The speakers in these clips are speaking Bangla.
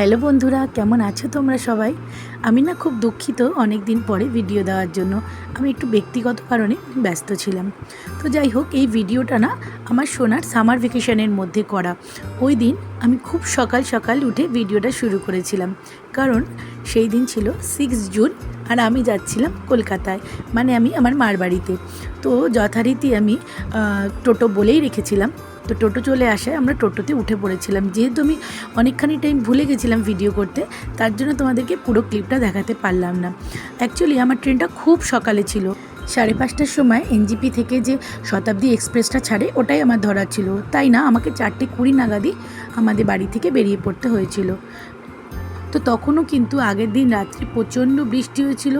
হ্যালো বন্ধুরা, কেমন আছো তোমরা সবাই? আমি না খুব দুঃখিত অনেক দিন পরে ভিডিও দেওয়ার জন্য। আমি একটু ব্যক্তিগত কারণে ব্যস্ত ছিলাম। তো যাই হোক, এই ভিডিওটা না আমার সোনার সামার ভেকেশনের মধ্যে করা। ওই দিন আমি খুব সকাল সকাল উঠে ভিডিওটা শুরু করেছিলাম। কারণ সেই দিন ছিল সিক্স জুন আর আমি যাচ্ছিলাম কলকাতায়। মানে আমি আমার মার বাড়িতে। তো যথারীতি আমি টোটো বলেই রেখেছিলাম। তো টোটো চলে আসায় আমরা টোটোতে উঠে পড়েছিলাম। যেহেতু আমি অনেকখানি টাইম ভুলে গেছিলাম ভিডিও করতে, তার জন্য তোমাদেরকে পুরো ক্লিপটা দেখাতে পারলাম না। অ্যাকচুয়ালি আমার ট্রেনটা খুব সকালে ছিল। সাড়ে পাঁচটার সময় এনজিপি থেকে যে শতাব্দী এক্সপ্রেসটা ছাড়ে, ওটাই আমার ধরা ছিল। তাই না, আমাকে চারটে কুড়ি নাগাদই আমাদের বাড়ি থেকে বেরিয়ে পড়তে হয়েছিল। তো তখনও কিন্তু আগের দিন রাত্রে প্রচণ্ড বৃষ্টি হয়েছিল।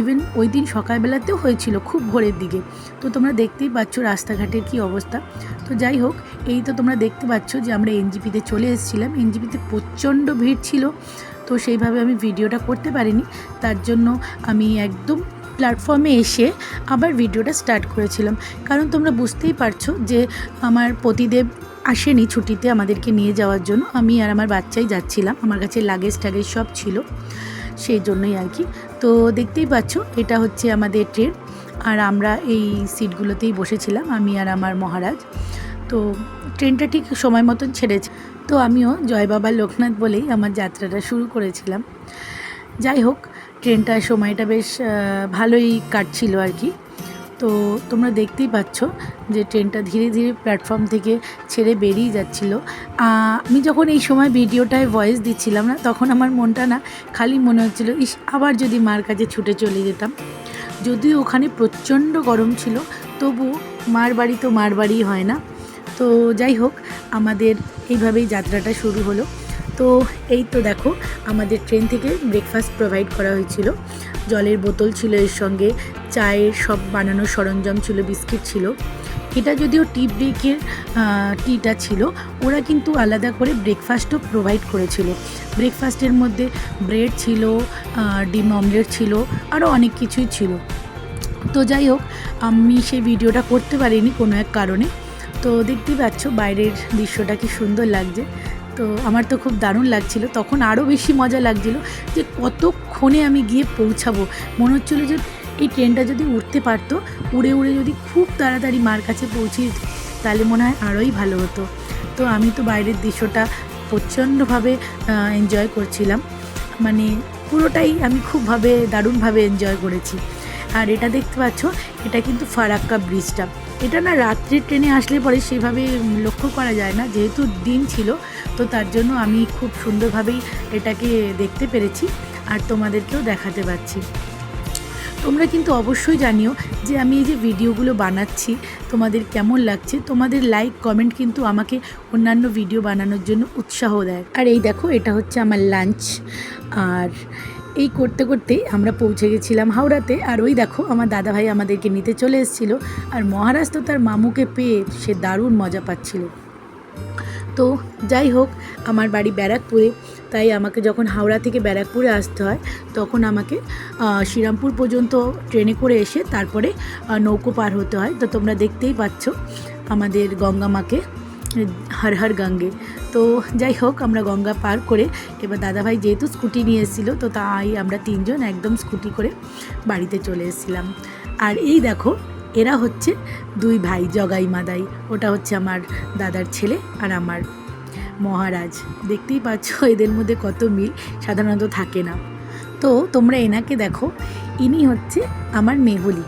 ইভেন ওই দিন সকালবেলাতেও হয়েছিল খুব ভোরের দিকে। তো তোমরা দেখতেই পাচ্ছ রাস্তাঘাটের কি অবস্থা। তো যাই হোক, এই তো তোমরা দেখতে পাচ্ছ যে আমরা এনজিপিতে চলে এসেছিলাম। এনজিপিতে প্রচণ্ড ভিড় ছিল। তো সেইভাবে আমি ভিডিওটা করতে পারিনি। তার জন্য আমি একদম প্ল্যাটফর্মে এসে আবার ভিডিওটা স্টার্ট করেছিলাম। কারণ তোমরা বুঝতেই পারছ যে আমার পতিদেব আসেনি ছুটিতে আমাদেরকে নিয়ে যাওয়ার জন্য। আমি আর আমার বাচ্চাই যাচ্ছিলাম। আমার কাছে লাগেজ টাগেজ সব ছিল, সেই জন্যই আর কি। তো দেখতেই পাচ্ছ, এটা হচ্ছে আমাদের ট্রেন আর আমরা এই সিটগুলোতেই বসেছিলাম, আমি আর আমার মহারাজ। তো ট্রেনটা ঠিক সময় মতন ছেড়েছে। তো আমিও জয় বাবা লোকনাথ বলেই আমার যাত্রাটা শুরু করেছিলাম। যাই হোক ট্রেনটার সময়টা বেশ ভালোই কাটছিল আর কি। তো তোমরা দেখতেই পাচ্ছ যে ট্রেনটা ধীরে ধীরে প্ল্যাটফর্ম থেকে ছেড়ে বেরিয়ে যাচ্ছিল। আমি যখন এই সময় ভিডিওটায় ভয়েস দিচ্ছিলাম না, তখন আমার মনটা না খালি মনে হচ্ছিল, ইস, আবার যদি মার কাছে ছুটে চলে যেতাম। যদিও ওখানে প্রচণ্ড গরম ছিল, তবু মার বাড়ি তো মার বাড়ি হয় না। তো যাই হোক, আমাদের এইভাবেই যাত্রাটা শুরু হলো। তো এই তো দেখো, আমাদের ট্রেন থেকে ব্রেকফাস্ট প্রোভাইড করা হয়েছিল। জলের বোতল ছিল এর সঙ্গে, চায়ের সব বানানোর সরঞ্জাম ছিল, বিস্কিট ছিল। এটা যদিও টি ব্রেকের টিটা ছিল, ওরা কিন্তু আলাদা করে ব্রেকফাস্টও প্রোভাইড করেছিল। ব্রেকফাস্টের মধ্যে ব্রেড ছিল ডিম অমলেট ছিল আরও অনেক কিছুই ছিল। তো যাই হোক, আমি সেই ভিডিওটা করতে পারিনি কোনো এক কারণে। তো দেখতেই পাচ্ছ বাইরের দৃশ্যটা কি সুন্দর লাগছে। তো আমার তো খুব দারুণ লাগছিল। তখন আরও বেশি মজা লাগছিল যে কতক্ষণে আমি গিয়ে পৌঁছাবো। মনে হচ্ছিল যে এই ট্রেনটা যদি উঠতে পারতো উড়ে উড়ে যদি খুব তাড়াতাড়ি মার কাছে পৌঁছে যেত, তাহলে মনে হয় আরোই ভালো হতো। তো আমি তো বাইরের দৃশ্যটা প্রচণ্ডভাবে এনজয় করছিলাম। মানে পুরোটাই আমি খুবভাবে দারুণভাবে এনজয় করেছি। আর এটা দেখতে পাচ্ছ এটা কিন্তু ফারাক্কা ব্রিজটা এটা না রাত্রির ট্রেনে আসলে পরে সেভাবে লক্ষ্য করা যায় না, যেহেতু দিন ছিল, তো তার জন্য আমি খুব সুন্দরভাবেই এটাকে দেখতে পেরেছি আর তোমাদেরকেও দেখাতে পারছি। তোমরা কিন্তু অবশ্যই জানিও যে আমি এই যে ভিডিওগুলো বানাচ্ছি, তোমাদের কেমন লাগছে? তোমাদের লাইক কমেন্ট কিন্তু আমাকে অন্যান্য ভিডিও বানানোর জন্য উৎসাহ দেয়। আর এই দেখো, এটা হচ্ছে আমার লাঞ্চ আর এই করতে করতেই আমরা পৌঁছে গেছিলাম হাওড়াতে। আর ওই দেখো, আমার দাদাভাই আমাদেরকে নিতে চলে এসেছিল। আর মহারাজ তো তার মামুকে পেয়ে সে দারুণ মজা পাচ্ছিল। তো যাই হোক, আমার বাড়ি ব্যারাকপুরে। তাই আমাকে যখন হাওড়া থেকে ব্যারাকপুরে আসতে হয়, তখন আমাকে শ্রীরামপুর পর্যন্ত ট্রেনে করে এসে তারপরে নৌকো পার হতে হয়। তো তোমরা দেখতেই পাচ্ছ, আমাদের গঙ্গা মাকে, হর হর গঙ্গে। তো যাই হোক, আমরা গঙ্গা পার করে এবার দাদাভাই যেহেতু স্কুটি নিয়ে এসেছিল, তো তাই আমরা তিনজন একদম স্কুটি করে বাড়িতে চলে এসেছিলাম। আর এই দেখো, এরা হচ্ছে দুই ভাই জগাই মাদাই, ওটা হচ্ছে আমার দাদার ছেলে আর আমার মহারাজ। দেখতেই পাচ্ছ, এদের মধ্যে কত মিল, সাধারণত থাকে না। তো তোমরা এনাকে দেখো, ইনি হচ্ছে আমার মেহুলি।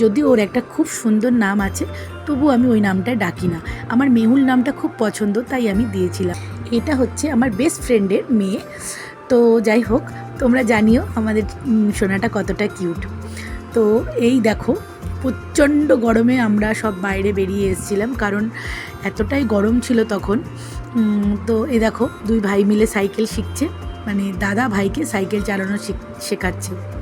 যদিও ওর একটা খুব সুন্দর নাম আছে, তবু আমি ওই নামটা ডাকি না। আমার মেহুল নামটা খুব পছন্দ, তাই আমি দিয়েছিলাম। এটা হচ্ছে আমার বেস্ট ফ্রেন্ডের মেয়ে। তো যাই হোক, তোমরা জানিও আমাদের সোনাটা কতটা কিউট তো এই দেখো, প্রচণ্ড গরমে আমরা সব বাইরে বেরিয়ে এসেছিলাম, কারণ এতটাই গরম ছিল তখন। তো এ দেখো, দুই ভাই মিলে সাইকেল শিখছে মানে দাদা ভাইকে সাইকেল চালানো শিখ- শেখাচ্ছে।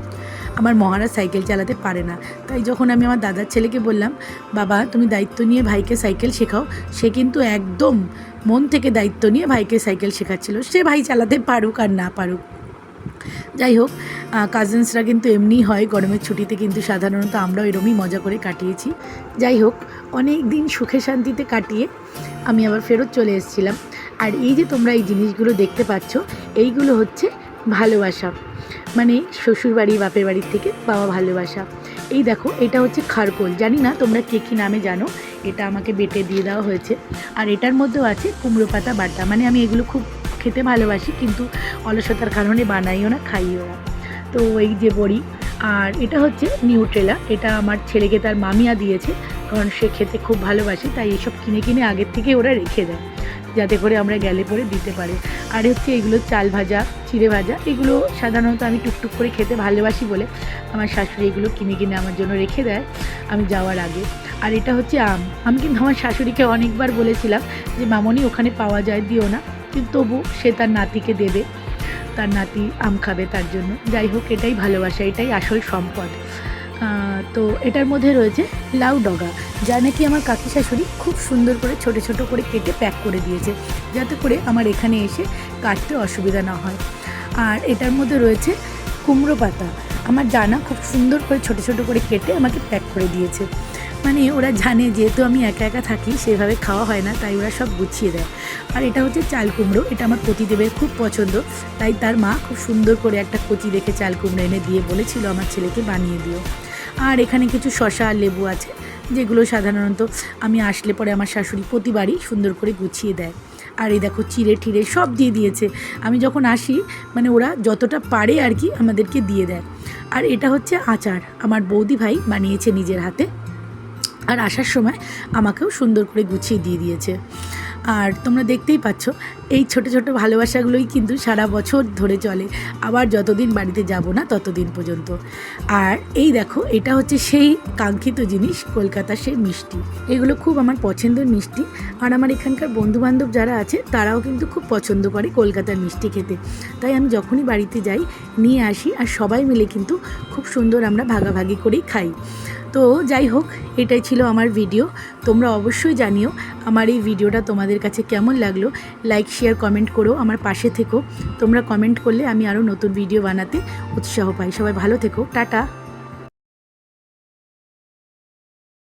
আমার মহারাজ সাইকেল চালাতে পারে না। তাই যখন আমি আমার দাদার ছেলেকে বললাম, বাবা, তুমি দায়িত্ব নিয়ে ভাইকে সাইকেল শেখাও। সে কিন্তু একদম মন থেকে দায়িত্ব নিয়ে ভাইকে সাইকেল শেখাচ্ছিল। সে ভাই চালাতে পারুক আর না পারুক। যাই হোক কাজিনসরা কিন্তু এমনিই হয়, গরমের ছুটিতে কিন্তু সাধারণত আমরাও এরমই মজা করে কাটিয়েছি। যাই হোক, অনেক দিন সুখে শান্তিতে কাটিয়ে আমি আবার ফেরত চলে এসেছিলাম। আর এই যে তোমরা এই জিনিসগুলো দেখতে পাচ্ছ, এইগুলো হচ্ছে ভালোবাসা। মানে শ্বশুর বাড়ি, বাপের বাড়ির থেকে পাওয়া ভালোবাসা। এই দেখো, এটা হচ্ছে খারকোল। জানি না তোমরা কে কী নামে জানো, এটা আমাকে বেটে দিয়ে দেওয়া হয়েছে। আর এটার মধ্যেও আছে কুমড়ো পাতা বাটা। মানে আমি এগুলো খুব খেতে ভালোবাসি, কিন্তু অলসতার কারণে বানাইও না, খাইও না। তো এই যে বড়ি, আর এটা হচ্ছে নিউট্রেলা। এটা আমার ছেলেকে তার মামিয়া দিয়েছে, কারণ সে খেতে খুব ভালোবাসে, তাই এসব কিনে কিনে আগের থেকে ওরা রেখে দেয়। যাতে করে আমরা গেলে পরে দিতে পারে। আর হচ্ছে এগুলো চাল ভাজা, চিড়ে ভাজা, এগুলো সাধারণত আমি টুকটুক করে খেতে ভালোবাসি বলে আমার শাশুড়ি এগুলো কিনে কিনে আমার জন্য রেখে দেয় আমি যাওয়ার আগে। আর এটা হচ্ছে আম। আমি কিন্তু আমার শাশুড়িকে অনেকবার বলেছিলাম যে, মামনি, ওখানে পাওয়া যায়, দিও না। কিন্তু তবু সে তার নাতিকে দেবে। তার নাতি আম খাবে তার জন্য। যাই হোক, এটাই ভালোবাসা, এটাই আসল সম্পদ। তো এটার মধ্যে রয়েছে লাউ ডগা, যা নাকি আমার কাকি শাশুড়ি খুব সুন্দর করে ছোট ছোট করে কেটে প্যাক করে দিয়েছে, যাতে করে আমার এখানে এসে কাটতে অসুবিধা না হয়। আর এটার মধ্যে রয়েছে কুমড়ো পাতা, আমার জানা খুব সুন্দর করে ছোট ছোট করে কেটে আমাকে প্যাক করে দিয়েছে। মানে ওরা জানে যেহেতু আমি একা একা থাকি, সেভাবে খাওয়া হয় না, তাই ওরা সব গুছিয়ে দেয়। আর এটা হচ্ছে চাল কুমড়ো, এটা আমার পতিদেবের খুব পছন্দ, তাই তার মা খুব সুন্দর করে একটা কচি রেখে চাল কুমড়ো এনে দিয়ে বলেছিল আমার ছেলেকে বানিয়ে দিও। আর এখানে কিছু শশা লেবু আছে, যেগুলো সাধারণত আমি আসলে পরে আমার শাশুড়ি প্রতিবারই সুন্দর করে গুছিয়ে দেয়। আর এই দেখো চিড়ে ঠিড়ে সব দিয়ে দিয়েছে। আমি যখন আসি মানে ওরা যতটা পারে আর কি আমাদেরকে দিয়ে দেয়। আর এটা হচ্ছে আচার। আমার বৌদি ভাই বানিয়েছে নিজের হাতে। আর আসার সময় আমাকেও সুন্দর করে গুছিয়ে দিয়ে দিয়েছে। আর তোমরা দেখতেই পাচ্ছ, এই ছোট ছোট ভালোবাসাগুলোই কিন্তু সারা বছর ধরে চলে। আবার যতদিন বাড়িতে যাব না, ততদিন পর্যন্ত। আর এই দেখো, এটা হচ্ছে সেই কাঙ্ক্ষিত জিনিস কলকাতার সেই মিষ্টি। এগুলো খুব আমার পছন্দের মিষ্টি। আর আমার এখানকার বন্ধুবান্ধব যারা আছে, তারাও কিন্তু খুব পছন্দ করে কলকাতার মিষ্টি খেতে। তাই আমি যখনই বাড়িতে যাই, নিয়ে আসি আর সবাই মিলে কিন্তু খুব সুন্দর আমরা ভাগাভাগি করেই খাই। তো যাই হোক, এটাই ছিল আমার ভিডিও তোমরা অবশ্যই জানিও আমার এই ভিডিওটা তোমাদের কাছে কেমন লাগল। লাইক শেয়ার কমেন্ট করো আমার পাশে থেকো। তোমরা কমেন্ট করলে আমি আরও নতুন ভিডিও বানাতে উৎসাহ পাই। সবাই ভালো থেকো। টাটা।